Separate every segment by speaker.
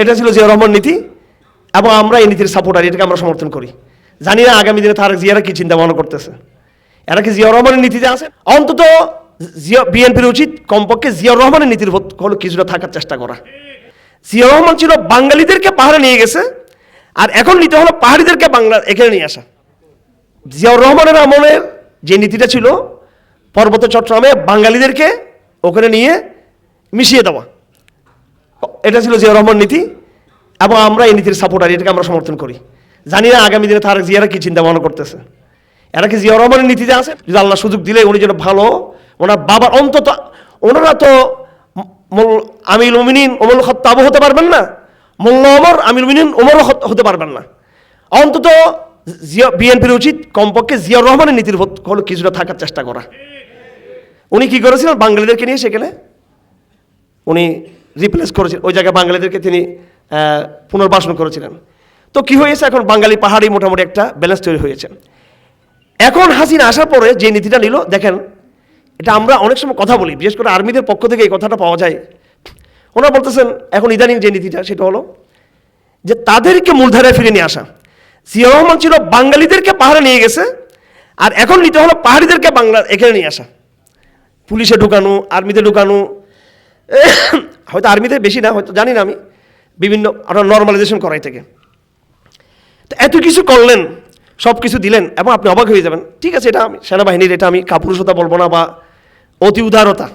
Speaker 1: এটা ছিল জিয়া রহমান নীতি, এবং আমরা এই নীতির সাপোর্টার এটাকে আমরা সমর্থন করি। জানি না আগামী দিনে তারেক জিয়ারা কি চিন্তা ভাবনা করতেছে। এরা কি জিয়া রহমানের নীতিতে আছে? অন্তত জিয়া, বিএনপির উচিত কমপক্ষে জিয়া রহমানের নীতির হলো কিছুটা থাকার চেষ্টা করা। জিয়া রহমান ছিল বাঙালিদেরকে পাহাড়ে নিয়ে গেছে, আর এখন নীতি হলো পাহাড়িদেরকে বাংলা এখানে নিয়ে আসা। জিয়াউর রহমানের আমলের যে নীতিটা ছিল পর্বত চট্টগ্রামে বাঙালিদেরকে ওখানে নিয়ে মিশিয়ে দেওয়া। এটা ছিল জিয়াউর রহমান নীতি, এবং আমরা এই নীতির সাপোর্টার এটাকে আমরা সমর্থন করি। জানি না আগামী দিনে তার জিয়ারা কি চিন্তা ভাবনা করতেছে। এরা কি জিয়াউর রহমানের নীতিতে আছে? যদি আল্লাহ সুযোগ দিলে উনি যেন ভালো, ওনার বাবার অন্তত, ওনারা তো মোল- আমিল উমিনিন ওমল খত্তাবও হতে পারবেন না। মোল্লা ওমর আমিল উমিনিন ওমরও হত- পারবেন না। অন্তত জিয়া, বিএনপির উচিত কমপক্ষে জিয়াউর রহমানের নীতির হলো কিছুটা থাকার চেষ্টা করা। উনি কি করেছিলেন? বাঙালিদেরকে নিয়ে সেখানে উনি রিপ্লেস করেছেন। ওই জায়গায় বাঙালিদেরকে তিনি পুনর্বাসন করেছিলেন। তো কি হয়েছে? এখন বাঙালি পাহাড়ি মোটামুটি একটা ব্যালেন্স তৈরি হয়েছে। এখন হাসিনা আসার পরে যে নীতিটা নিল, দেখেন, এটা আমরা অনেক সময় কথা বলি, বিশেষ করে আর্মিদের পক্ষ থেকে এই কথাটা পাওয়া যায়। ওনারা বলতেছেন, এখন ইদানিং যে নীতিটা, সেটা হলো যে তাদেরকে মূলধারায় ফিরে নিয়ে আসা। জিয়া রহমান ছিল বাঙালিদেরকে পাহাড়ে নিয়ে গেছে, আর এখন নিতে হলো পাহাড়িদেরকে বাংলা এখানে নিয়ে আসা। পুলিশে ঢুকানো, আর্মিতে ঢুকানো হয়তো আর্মিতে বেশি না, হয়তো জানি না আমি, বিভিন্ন আপনার নর্মালাইজেশন করাই থেকে তো এত কিছু করলেন, সব কিছু দিলেন এবং আপনি অবাক হয়ে যাবেন। ঠিক আছে, এটা আমি, সেনাবাহিনীর, এটা আমি কাপুরুষতা বলব না বা অতি উদারতা।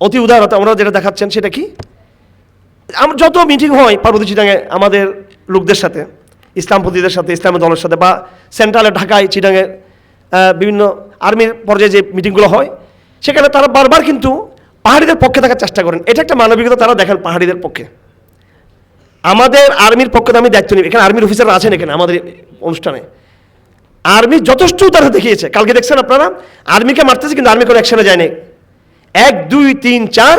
Speaker 1: অতি উদারতা, ওনারা যেটা দেখাচ্ছেন সেটা কি? আমার যত মিটিং হয় পার্বতী চিটাঙে আমাদের লোকদের সাথে, ইসলামপন্থীদের সাথে, ইসলামী দলের সাথে বা সেন্ট্রালে ঢাকায়, চিটাঙে বিভিন্ন আর্মির পর্যায়ে যে মিটিংগুলো হয়, সেখানে তারা বারবার কিন্তু পাহাড়িদের পক্ষে থাকার চেষ্টা করেন। এটা একটা মানবিকতা তারা দেখেন পাহাড়িদের পক্ষে। আমাদের আর্মির পক্ষে আমি দায়িত্ব নিই। এখানে আর্মির অফিসাররা আছেন এখানে আমাদের অনুষ্ঠানে। আর্মি যথেষ্ট তারা দেখিয়েছে। কালকে দেখছেন আপনারা? আর্মিকে মারতেছে কিন্তু আর্মি কোনো অ্যাকশনে যায়নি। এক, দুই, তিন, চার,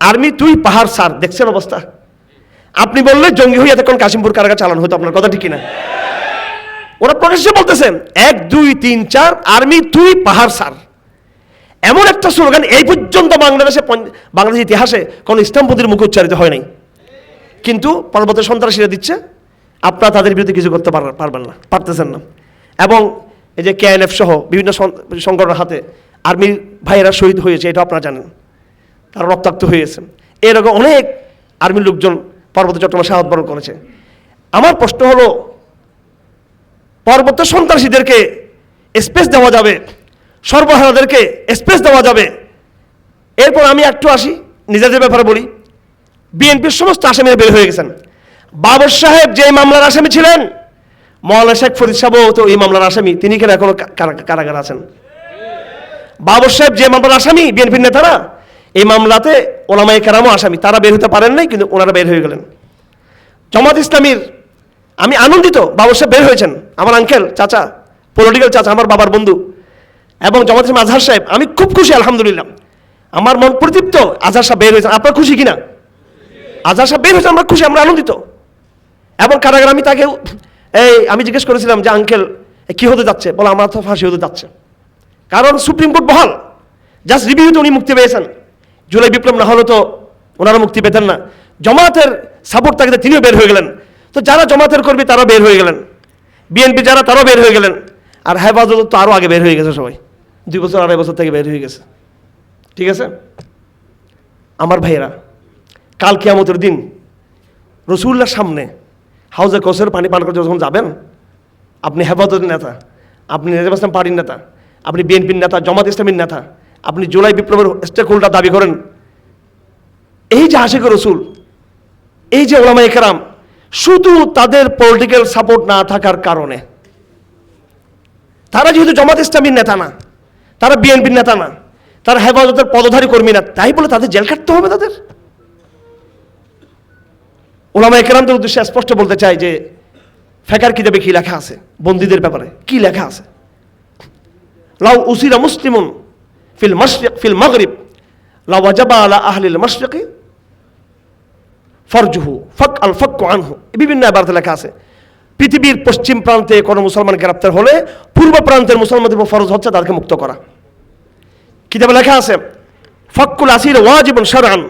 Speaker 1: আর্মি, তুই, পাহাড়, সার। দেখছেন অবস্থা? আপনি বললে জঙ্গি হয়ে এতক্ষণ কাশিমপুর কারাগার চালানো হতো, আপনার কথা ঠিক কিনা? ওরা প্রকাশ্যে বলতেছেন, এক, দুই, তিন, চার, আর্মি, তুই, পাহাড়, সার। এমন একটা স্লোগান এই পর্যন্ত বাংলাদেশে বাংলাদেশ ইতিহাসে কোনো ইসলামপন্থীর মুখে উচ্চারিত হয় নাই। কিন্তু পর্বতের সন্ত্রাসীরা দিচ্ছে, আপনারা তাদের বিরুদ্ধে কিছু করতে পার- পারবেন না, পারতেছেন না। এবং এই যে কেএনএফ সহ বিভিন্ন সংগঠনের হাতে আর্মির ভাইয়েরা শহীদ হয়েছে এটা আপনারা জানেন। তারা রক্তাক্ত হয়েছে। এরকম অনেক আর্মির লোকজন পর্বত চট্টগ্রামে শাহাদ বরণ করেছে। আমার প্রশ্ন হলো পর্বত সন্ত্রাসীদেরকে স্পেস দেওয়া যাবে সর্বহারাদেরকে স্পেস দেওয়া যাবে। এরপর আমি একটু আসি, নিজেদের ব্যাপারে বলি। বিএনপির সমস্ত আসামিরা বের হয়ে গেছেন। বাবর সাহেব যে মামলার আসামি ছিলেন, মৌলানা শেখ ফরিদ সাহেবও তো এই মামলার আসামি, তিনি কেন এখনও কারাগার আছেন? বাবর সাহেব যে মামলার আসামি, বিএনপির নেতারা, এই মামলাতে ওলামাই কেরামও আসামি। তারা বের হতে পারেন নাই, কিন্তু ওনারা বের হয়ে গেলেন। জমাত ইসলামীর, আমি আনন্দিত বাবর সাহেব বের হয়েছেন। আমার আঙ্কেল চাচা পলিটিক্যাল চাচা, আমার বাবার বন্ধু। এবং জামাত আজহার সাহেব, আমি খুব খুশি, আলহামদুলিল্লাহ। আমার মন প্রদীপ্ত, আজহার সাহেব বের হয়েছেন। আপনার খুশি কিনা? আজহার সাহেব বের হয়েছেন, আমরা খুশি, আমরা আনন্দিত। এবং কারাগার আমি তাকে, এই, আমি জিজ্ঞেস করেছিলাম যে, আঙ্কেল কি হতে যাচ্ছে? বলে, আমার তো ফাঁসি হতে যাচ্ছে। কারণ সুপ্রিম কোর্ট বহাল। জাস্ট রিভিউতে উনি মুক্তি পেয়েছেন। জুলাই বিপ্লব না হলে তো ওনারা মুক্তি পেতেন না। জমাতের সাপোর্ট থাকতে তিনিও বের হয়ে গেলেন। তো যারা জমাতের কর্মী তারা বের হয়ে গেলেন। বিএনপি যারা, তারাও বের হয়ে গেলেন। আর হেফাজত তো আরও আগে বের হয়ে গেছে সবাই। দুই বছর, আড়াই বছর থেকে বের হয়ে গেছে। ঠিক আছে? আমার ভাইয়েরা, কাল কিয়ামতের দিন রসুল্লার সামনে হাউজে কোসের পানি পান করতে যখন যাবেন, আপনি হেফাজতের নেতা, আপনি নেজাম পার্টির নেতা, আপনি বিএনপির নেতা, জামাত ইসলামীর নেতা, আপনি জুলাই বিপ্লবের স্টেক হোল্ডার দাবি করেন, এই যে আশেখ রসুল, এই যে ওলামা একরাম শুধু তাদের পলিটিক্যাল সাপোর্ট না থাকার কারণে, তারা যেহেতু জামাত ইসলামীর নেতা না তারা বিএনপির নেতা না, তারা হেফাজতের পদধারী কর্মী না, তাই বলে তাদের জেল কাটতে হবে তাদের। ওলামা একরামদের উদ্দেশ্যে স্পষ্ট বলতে চাই যে, ফেকার কিতাবে কি লেখা আছে? বন্দীদের ব্যাপারে কি লেখা আছে? লাউ উসিরা মুসলিমুন ফিল মাশরিক, ফিল মাগরিব, লাউ ওয়াজাবা আলা আহলিল মাশরিকি ফরজুহু, ফক আল ফক আনহু। বিভিন্ন এবারতে লেখা আছে। পৃথিবীর পশ্চিম প্রান্তে কোনো মুসলমান গ্রেপ্তার হলে পূর্ব প্রান্তের মুসলমানদের উপর ফরজ হচ্ছে তাদেরকে মুক্ত করা। কিতাবে লেখা আছে, ফক্কুল আসির ওয়াজিবুন শারআন,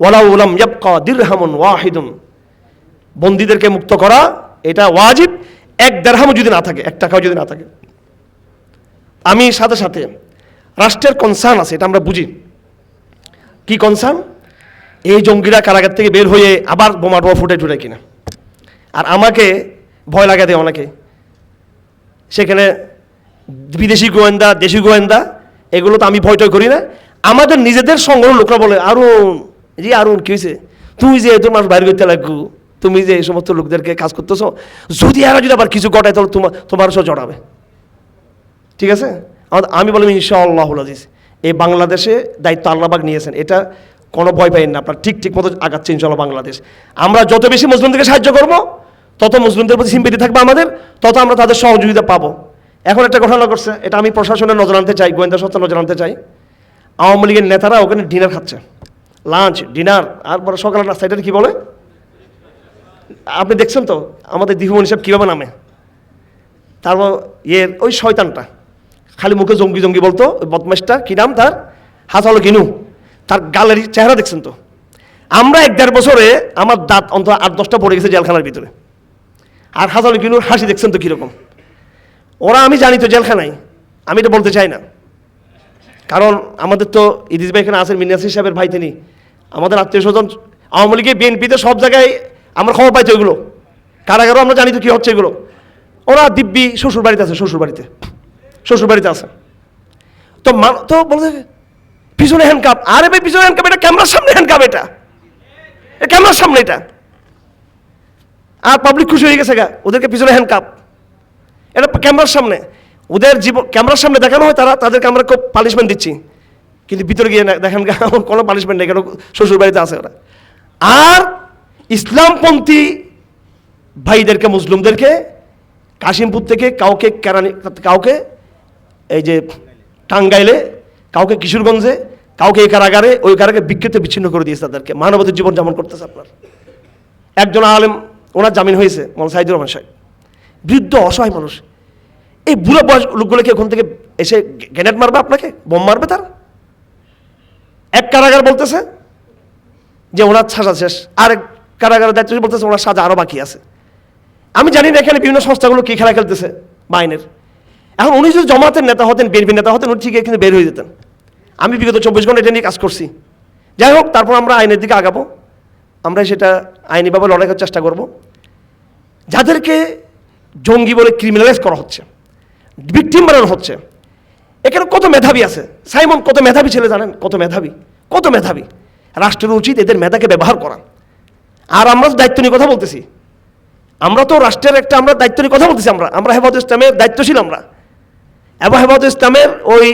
Speaker 1: ওয়ালাউ লাম ইয়াবকা দিরহামুন ওয়াহিদুন। বন্দীদেরকে মুক্ত করা, এটা ওয়াজিব, এক দেড়হামও যদি না থাকে, এক টাকাও যদি না থাকে। আমি সাথে সাথে রাষ্ট্রের কনসার্ন আছে, এটা আমরা বুঝি। কি কনসার্ন এই জঙ্গিরা কারাগার থেকে বের হয়ে আবার বোমা ফুটে টুটে কিনা। আর আমাকে ভয় লাগা দেয় অনেকে। সেখানে বিদেশি গোয়েন্দা, দেশি গোয়েন্দা, এগুলো তো আমি ভয় টয় করি না। আমাদের নিজেদের সংগ্রহ লোকরা বলে, আরুন, জি আরুন, কি হয়েছে তুমি যে তোর মানুষ বাইরে করতে লাগু তুমি যে এই সমস্ত লোকদেরকে কাজ করতেছো, যদি এরা যদি আবার কিছু ঘটায়, তাহলে তোমার তোমার সব জড়াবে। ঠিক আছে? আমি বললাম ইনশাআল্লাহ আজিজ, এই বাংলাদেশে দায়িত্ব আল্লাহবাগ নিয়েছেন। এটা কোনো ভয় পাইন না। আপনার ঠিক ঠিক মতো আগাচ্ছে ইনশাল্লাহ বাংলাদেশ। আমরা যত বেশি মুসলিমদেরকে সাহায্য করব তত মুসলিমদের প্রতি সিম্পেতি থাকবে আমাদের, তত আমরা তাদের সহযোগিতা পাবো। এখন একটা ঘটনা করছে এটা আমি প্রশাসনের নজর আনতে চাই, গোয়েন্দা সংস্থা নজর আনতে চাই। আওয়ামী লীগের নেতারা ওখানে ডিনার খাচ্ছে। লাঞ্চ, ডিনার, আর পরে সকালের নাস্তা, এটা কী বলে? আপনি দেখছেন তো, আমাদের দীপুমণি সাহেব কীভাবে নামে? তারপর ইয়ের, ওই শয়তানটা। খালি মুখে জঙ্গি জঙ্গি বলতো, ওই বদমাসটা কী নাম তার? হাত হলো কিনু তার গালের চেহারা দেখছেন তো। আমরা এক দেড় বছরে, আমার দাঁত অন্তত আট, দশটা পড়ে গেছে জেলখানার ভিতরে। আর হাজার কিনুর হাসি দেখছেন তো কীরকম? ওরা আমি জানি তো জেলখানায়, আমি তো বলতে চাই না। কারণ আমাদের তো ইদিস ভাই এখানে আছেন, মিনাসির সাহেবের ভাই তিনি। আমাদের আত্মীয় স্বজন, আওয়ামী লীগের বিএনপিতে সব জায়গায় আমরা খবর পাইতো এগুলো। কারাগারও আমরা জানি তো কী হচ্ছে এগুলো। ওরা দিব্যি শ্বশুর বাড়িতে আছে শ্বশুর বাড়িতে শ্বশুর বাড়িতে আছে। তো মান তো বলতে পিছনে হ্যান্ডকাপ আরে ভাই, পিছনে হ্যান্ডকাপ এটা ক্যামেরার সামনে হ্যান্ডকাপ এটা। এটা ক্যামেরার সামনে এটা। আর পাবলিক খুশি হয়ে গেছে গা, ওদেরকে পিছনে হ্যান্ডকাপ এটা ক্যামেরার সামনে। ওদের জীবন ক্যামেরার সামনে দেখানো হয় তারা, তাদেরকে আমরা খুব পানিশমেন্ট দিচ্ছি। কিন্তু ভিতরে গিয়ে দেখেন কোনো পানিশমেন্ট নেই, কেন শ্বশুর বাড়িতে আছে ওরা। আর ইসলামপন্থী ভাইদেরকে, মুসলিমদেরকে, কাশিমপুর থেকে কাউকে কেরানি, কাউকে এই যে টাঙ্গাইলে, কাউকে কিশোরগঞ্জে, কাউকে এই কারাগারে, ওই কারাগারে বিক্ষিপ্ত বিচ্ছিন্ন করে দিয়েছে তাদেরকে। মানবতার জীবন যেমন করতেছে আপনার। একজন আলেম ওনার জামিন হয়েছে মোহাম্মদ সাইদুর রহমান সাহেব। বৃদ্ধ, অসহায় মানুষ। এই বুড়ো বয়স লোকগুলোকে ওখান থেকে এসে গ্রেনেড মারবে আপনাকে? বোম মারবে তার? এক কারাগার বলতেছে যে ওনার সাজা শেষ। আর এক কারাগারের দায়িত্ব বলতেছে ওনার সাজা আরও বাকি আছে। আমি জানি না এখানে বিভিন্ন সংস্থাগুলো কী খেলা খেলতেছে মাইনের এখন উনি যদি জমাতের নেতা হতেন বিএনপি নেতা হতেন, উনি ঠিক এখানে বের হয়ে যেতেন। আমি বিগত চব্বিশ ঘণ্টা এটা নিয়ে কাজ করছি। যাই হোক, তারপর আমরা আইনের দিকে আগাবো। আমরা সেটা আইনিভাবে লড়াই চেষ্টা করব। যাদেরকে জঙ্গি বলে ক্রিমিনালাইজ করা হচ্ছে ভিকটিম বানানো হচ্ছে, এখানে কত মেধাবী আছে? সাইমন, কত মেধাবী ছেলে জানেন? কত মেধাবী? কত মেধাবী? রাষ্ট্রের উচিত এদের মেধাকে ব্যবহার করা। আর আমরা তো দায়িত্ব নিয়ে কথা বলতেছি। আমরা তো রাষ্ট্রের একটা আমরা দায়িত্ব নিয়ে কথা বলতেছি আমরা। আমরা হেফাজত ইসলামের দায়িত্বশীল আমরা। এবং হেফাজত ইসলামের ওই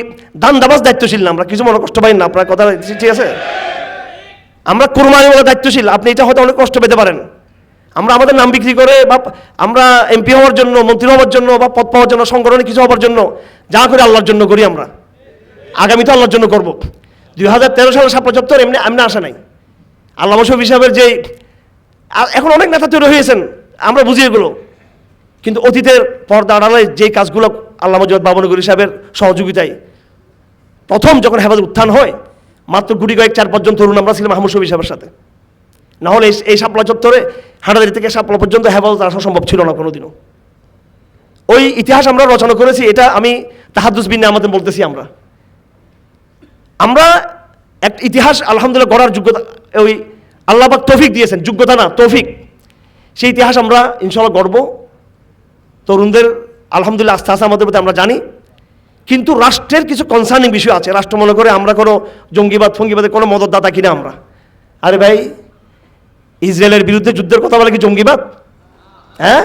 Speaker 1: দান দাবাজ দায়িত্বশীল না আমরা। কিছু মনে কষ্ট পাই না। আপনার কথা ঠিক আছে? আমরা কোরবানি বলে দায়িত্বশীল, আপনি এটা হয়তো অনেক কষ্ট পেতে পারেন। আমরা আমাদের নাম বিক্রি করে বা আমরা এমপি হওয়ার জন্য, মন্ত্রী হওয়ার জন্য বা পদ পাওয়ার জন্য, সংগঠনে কিছু হওয়ার জন্য, যা করে আল্লাহর জন্য করি আমরা। আগামীতে আল্লাহর জন্য করব। দুই হাজার তেরো সালের সাপ পঁচাত্তর এমনি এমনি আসা নাই। আল্লাহ মশফ হিসাবের যে এখন অনেক নেতা তৈরি হয়েছেন, আমরা বুঝি এগুলো। কিন্তু অতীতের পর্দা আড়ালে যে কাজগুলো আল্লাহ মজুদ বাবনগরী সাহেবের সহযোগিতায় প্রথম যখন হেফাজত উত্থান হয় মাত্র গুটি কয়েক চার পাঁচজন তরুণ আমরা ছিলাম মাহমুদ শফি সাহেবের সাথে। না হলে এই- সাপলা চত্বরে হাটাদারি থেকে সাপলা পর্যন্ত হেফাজত আসা সম্ভব ছিল না কোনোদিনও। ওই ইতিহাস আমরা রচনা করেছি, এটা আমি তাহাদুস বিনে আমাদের বলতেছি আমরা। আমরা এক ইতিহাস আলহামদুলিল্লাহ গড়ার যোগ্যতা, ওই আল্লাহবাক তৌফিক দিয়েছেন, যোগ্যতা না, তৌফিক। সেই ইতিহাস আমরা ইনশাল্লাহ গড়ব। তরুণদের আলহামদুলিল্লাহ আস্থা আছে আমাদের প্রতি, আমরা জানি। কিন্তু রাষ্ট্রের কিছু কনসার্নিং বিষয় আছে। রাষ্ট্র মনে করে আমরা কোনো জঙ্গিবাদ, ফঙ্গিবাদের কোনো মদতদাতা কিনা আমরা। আরে ভাই, ইসরায়েলের বিরুদ্ধে যুদ্ধের কথা বলে কি জঙ্গিবাদ? হ্যাঁ?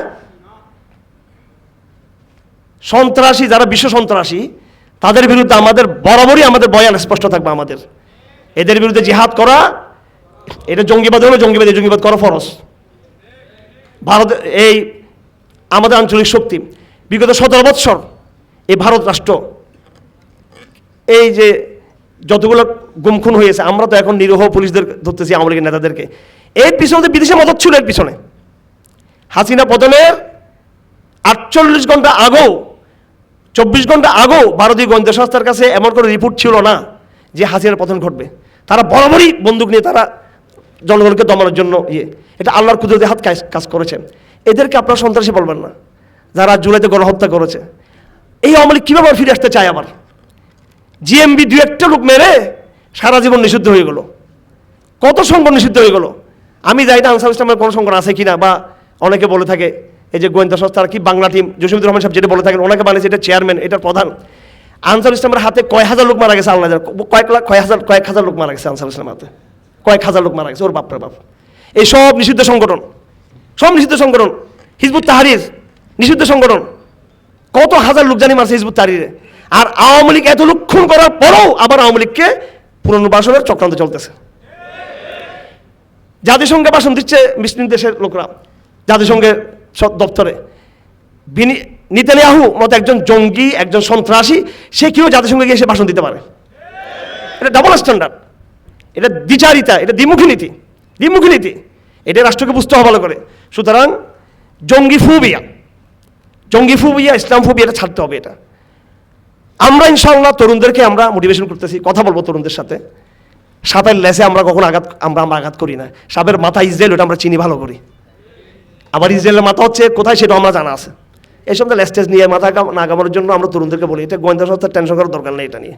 Speaker 1: সন্ত্রাসী, যারা বিশ্ব সন্ত্রাসী, তাদের বিরুদ্ধে আমাদের বরাবরই আমাদের বয়ান স্পষ্ট থাকবে আমাদের। এদের বিরুদ্ধে জিহাদ করা, এটা জঙ্গিবাদ হলো জঙ্গিবাদ জঙ্গিবাদ করা ফরজ। ভারত, এই আমাদের আঞ্চলিক শক্তি, বিগত সতেরো বৎসর এই ভারত রাষ্ট্র, এই যে যতগুলো গুমখুন হয়েছে আমরা তো এখন নিরীহ পুলিশদের ধরতেছি, আওয়ামী লীগের নেতাদেরকে। এর পিছনে বিদেশে মদত ছিল এর পিছনে। হাসিনা পতনের আটচল্লিশ ঘণ্টা আগেও, চব্বিশ ঘণ্টা আগেও ভারতীয় গোয়েন্দা সংস্থার কাছে এমন কোনো রিপোর্ট ছিল না যে হাসিনার পতন ঘটবে। তারা বরাবরই বন্দুক নিয়ে তারা জনগণকে দমানোর জন্য ইয়ে। এটা আল্লাহর কুদরতি হাত কাজ কাজ করেছে। এদেরকে আপনারা সন্ত্রাসী বলবেন না। যারা জুলাইতে গণহত্যা করেছে। এই আওয়ামী লীগ কীভাবে ফিরে আসতে চায় আবার? জিএমবি দু একটা লোক মেরে সারা জীবন নিষিদ্ধ হয়ে গেল। কত সংগঠন নিষিদ্ধ হয়ে গেল? আমি যাই না, আনসার ইসলামের কোনো সংগঠন আছে কিনা বা অনেকে বলে থাকে, এই যে গোয়েন্দা সংস্থার কি, বাংলা টিম জসিমুদ্দুর রহমান সাহেব যেটা বলে থাকেন ওনাকে বানিয়েছে এটা চেয়ারম্যান এটা প্রধান। আনসার ইসলামের হাতে কয় হাজার লোক মারা গেছে, আল্লাহ কয়েক লাখ, কয়েক হাজার কয়েক হাজার লোক মারা গেছে আনসার ইসলামের হাতে। কয়েক হাজার লোক মারা গেছে, ওর বাপরে বাপ। এই সব নিষিদ্ধ সংগঠন, সব নিষিদ্ধ সংগঠন, হিজবুত তাহারির নিষিদ্ধ সংগঠন। কত হাজার লোক জানি মারছে হিজবুত তাহারিরে আর আওয়ামী লীগ এত লোক খুন করার পরেও আবার আওয়ামী লীগকে পুনর্বাসনের চক্রান্ত চলতেছে। জাতিসংঘে ভাষণ দিচ্ছে মুসলিম দেশের লোকরা জাতিসংঘের দপ্তরে। নিতানিয়াহু মতো একজন জঙ্গি, একজন সন্ত্রাসী, সে কেউ জাতিসংঘে গিয়ে সে ভাষণ দিতে পারে। এটা ডাবল স্ট্যান্ডার্ড এটা দ্বিচারিতা, এটা দ্বিমুখী নীতি। দ্বিমুখী নীতি। এটা রাষ্ট্রকে বুঝতে হবে ভালো করে। সুতরাং জঙ্গি ফুবিয়া জঙ্গি ফুবিয়া ইসলাম ফুবিয়া এটা ছাড়তে হবে এটা। আমরা ইনশাআল্লাহ তরুণদেরকে আমরা মোটিভেশন করতেছি, কথা বলব তরুণদের সাথে। সাপের লেসে আমরা কখনো আঘাত, আমরা আমরা আঘাত করি না। সাপের মাথা ইসরায়েল, ওটা আমরা চিনি, ভালো করি। আবার ইসরায়েলের মাথা হচ্ছে কোথায় সেটা আমরা জানা আছে। এই সব লেস্টেজ নিয়ে মাথা না গামানোর জন্য আমরা তরুণদেরকে বলি, এটা গোয়েন্দা সংস্থার টেনশন করার দরকার নেই এটা নিয়ে।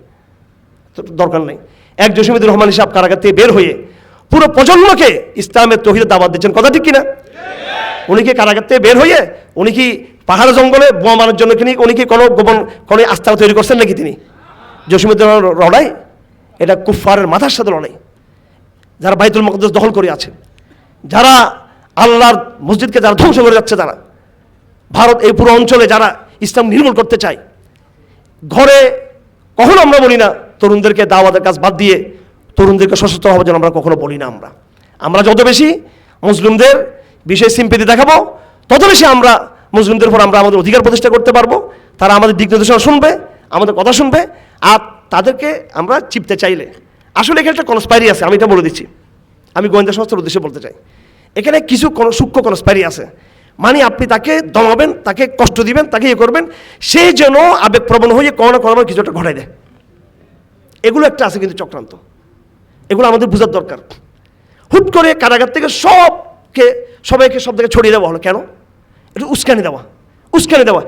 Speaker 1: দরকার নেই। এক জসিমুদ্দুর রহমান হিসাব কারাগার থেকে বের হয়ে পুরো প্রজন্মকে ইসলামের তহিদের দাবাত দিচ্ছেন। কথা ঠিক কিনা? উনি কি কারাগার থেকে বের হয়ে, উনি কি পাহাড় জঙ্গলে বোমা মারার জন্য কিনি উনি কি কোনো গোপন, কোনো আস্থা তৈরি করছেন নাকি তিনি? জসিমুদ্দিন লড়াই, এটা কুফফারের মাথার সাথে লড়াই, যারা বাইতুল মকদ্দাস দখল করে আছে, যারা আল্লাহর মসজিদকে যারা ধ্বংস করে যাচ্ছে তারা, ভারত এই পুরো অঞ্চলে যারা ইসলাম নির্মূল করতে চায়, ঘরে কখনো আমরা বলি না, তরুণদেরকে দাওয়াতের কাজ বাদ দিয়ে তরুণদেরকে সশস্ত্র হওয়ার জন্য আমরা কখনো বলি না আমরা। আমরা যত বেশি মুসলিমদের বিষয়ে সিম্পিতি দেখাবো, তত বেশি আমরা মুসলিমদের উপর আমরা আমাদের অধিকার প্রতিষ্ঠা করতে পারব। তারা আমাদের দিক নির্দেশনা শুনবে, আমাদের কথা শুনবে, আর তাদেরকে আমরা চিপতে চাইলে। আসলে এখানে একটা কনস্পাইরি আছে, আমি এটা বলে দিচ্ছি। আমি গোয়েন্দা সংস্থার উদ্দেশ্যে বলতে চাই। এখানে কিছু কোনো সূক্ষ্ম কনস্পাইরি আছে। মানে আপনি তাকে দমাবেন, তাকে কষ্ট দিবেন, তাকে ইয়ে করবেন, সে যেন আবেগপ্রবণ হয়ে কোনো না কোনো কিছু একটা ঘটাই দেয়। এগুলো একটা আছে কিন্তু চক্রান্ত। এগুলো আমাদের বোঝার দরকার। হুট করে কারাগার থেকে সবকে, সবাইকে সব থেকে ছড়িয়ে দেওয়া হলো। কেন? একটু উস্কানি দেওয়া উস্কানি দেওয়া।